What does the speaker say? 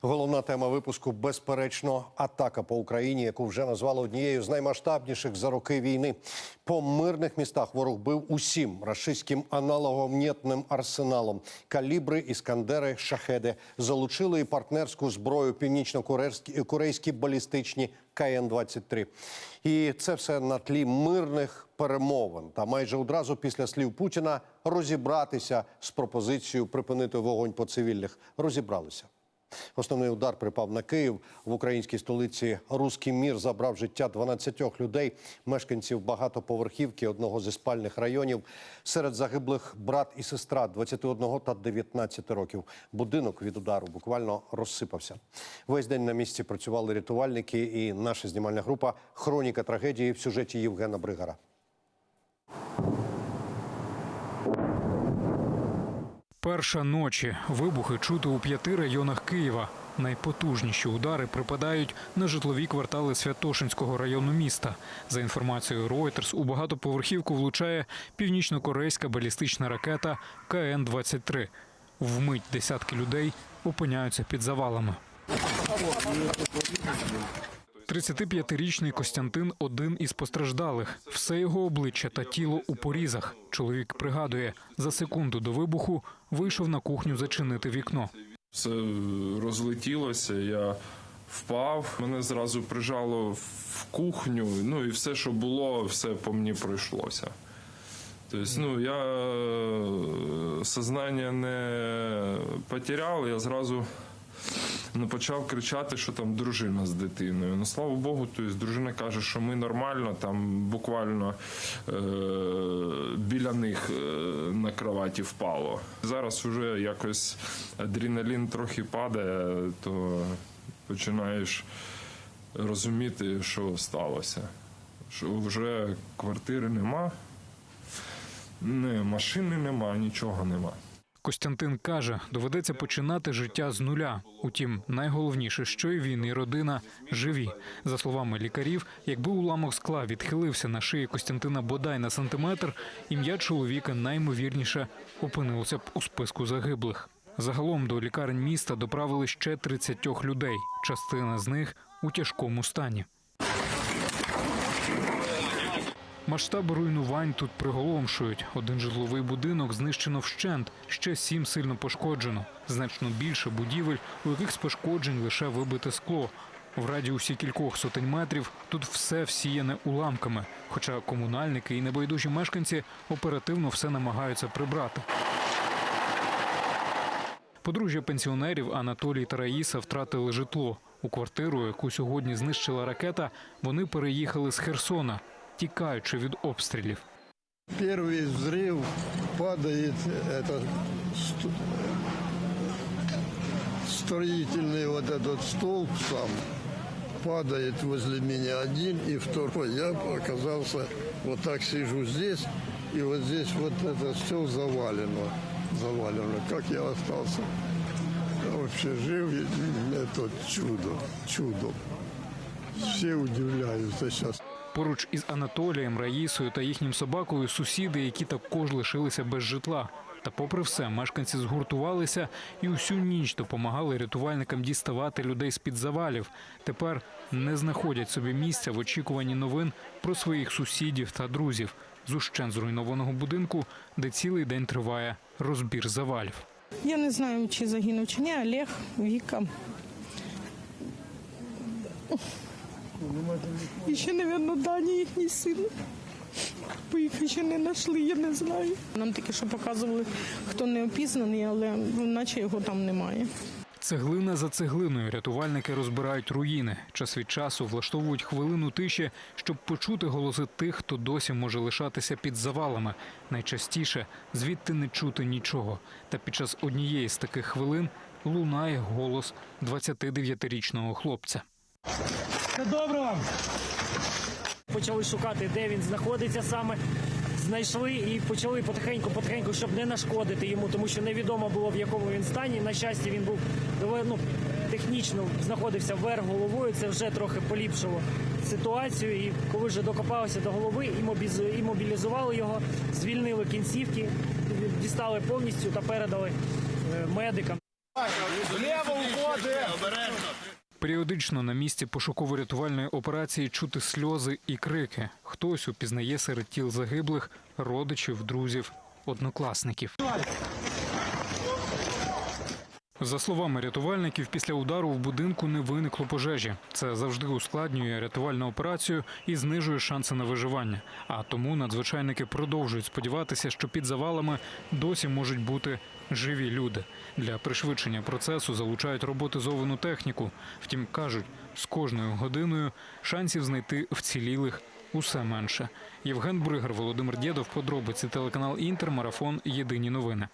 Головна тема випуску безперечно атака по Україні, яку вже назвали однією з наймасштабніших за роки війни. По мирних містах ворог бив усім рашистським аналогомнітним арсеналом. Калібри, іскандери, шахеди залучили і партнерську зброю північно-корейські балістичні КН-23. І це все на тлі мирних перемовин. Та майже одразу після слів Путіна розібратися з пропозицією припинити вогонь по цивільних. Розібралися. Основний удар припав на Київ в українській столиці. Руський мір забрав життя 12 людей, мешканців багатоповерхівки одного зі спальних районів. Серед загиблих брат і сестра 21 та 19 років. Будинок від удару буквально розсипався. Весь день на місці працювали рятувальники, і наша знімальна група Хроніка трагедії в сюжеті Євгена Бригара. Перша ночі вибухи чути у п'яти районах Києва. Найпотужніші удари припадають на житлові квартали Святошинського району міста. За інформацією Reuters, у багатоповерхівку влучає північно-корейська балістична ракета КН-23. Вмить десятки людей опиняються під завалами. 35-річний Костянтин один із постраждалих. Все його обличчя та тіло у порізах. Чоловік пригадує, за секунду до вибуху вийшов на кухню зачинити вікно. Все розлетілося, я впав, мене зразу прижало в кухню, ну і все, що було, все по мені пройшлося. Тобто, ну, я е, сознання не потеряв, я зразу ну, почав кричати, що там дружина з дитиною. Ну, слава Богу, тобто, дружина каже, що ми нормально, там буквально е- біля них е- на кроваті впало. Зараз вже якось адреналін трохи падає, то починаєш розуміти, що сталося. Що вже квартири нема, не, машини нема, нічого нема. Костянтин каже, доведеться починати життя з нуля. Утім, найголовніше, що і він, і родина живі. За словами лікарів, якби уламок скла відхилився на шиї Костянтина бодай на сантиметр, ім'я чоловіка наймовірніше опинилося б у списку загиблих. Загалом до лікарень міста доправили ще 30 людей. Частина з них у тяжкому стані. Масштаби руйнувань тут приголомшують. Один житловий будинок знищено вщент, ще сім сильно пошкоджено. Значно більше будівель, у яких з пошкоджень лише вибите скло. В радіусі кількох сотень метрів тут все всіяне уламками. Хоча комунальники і небайдужі мешканці оперативно все намагаються прибрати. Подружжя пенсіонерів Анатолій та Раїса втратили житло. У квартиру, яку сьогодні знищила ракета, вони переїхали з Херсона, тікаючи від обстрілів. Первый взрыв падает это ст- строительный вот этот столб сам падает возле меня один и второй. Я оказался вот так сижу здесь и вот здесь вот это все завалено, завалено. Как я остался вообще жив, это чудо, чудо. Все удивляются сейчас. Поруч із Анатолієм, Раїсою та їхнім собакою сусіди, які також лишилися без житла. Та, попри все, мешканці згуртувалися і усю ніч допомагали рятувальникам діставати людей з під завалів. Тепер не знаходять собі місця в очікуванні новин про своїх сусідів та друзів з ущен зруйнованого будинку, де цілий день триває розбір завалів. Я не знаю, чи загинув, чи ні. Олег, Віка. І ще, мабуть, Дані, їхній син. Бо їх ще не знайшли, я не знаю. Нам тільки що показували, хто не опізнаний, але наче його там немає. Цеглина за цеглиною рятувальники розбирають руїни. Час від часу влаштовують хвилину тиші, щоб почути голоси тих, хто досі може лишатися під завалами. Найчастіше звідти не чути нічого. Та під час однієї з таких хвилин лунає голос 29-річного хлопця. Почали шукати, де він знаходиться саме. Знайшли і почали потихеньку-потихеньку, щоб не нашкодити йому, тому що невідомо було в якому він стані. На щастя, він був ну, технічно знаходився вверх головою. Це вже трохи поліпшило ситуацію. І коли вже докопалися до голови, і мобілізували його, звільнили кінцівки, дістали повністю та передали медикам. е, медикам. Періодично на місці пошуково-рятувальної операції чути сльози і крики. Хтось упізнає серед тіл загиблих родичів, друзів, однокласників. За словами рятувальників, після удару в будинку не виникло пожежі. Це завжди ускладнює рятувальну операцію і знижує шанси на виживання. А тому надзвичайники продовжують сподіватися, що під завалами досі можуть бути живі люди. Для пришвидшення процесу залучають роботизовану техніку. Втім, кажуть, з кожною годиною шансів знайти вцілілих усе менше. Євген Бригар, Володимир Дєдов, подробиці телеканал Інтер, марафон. Єдині новини.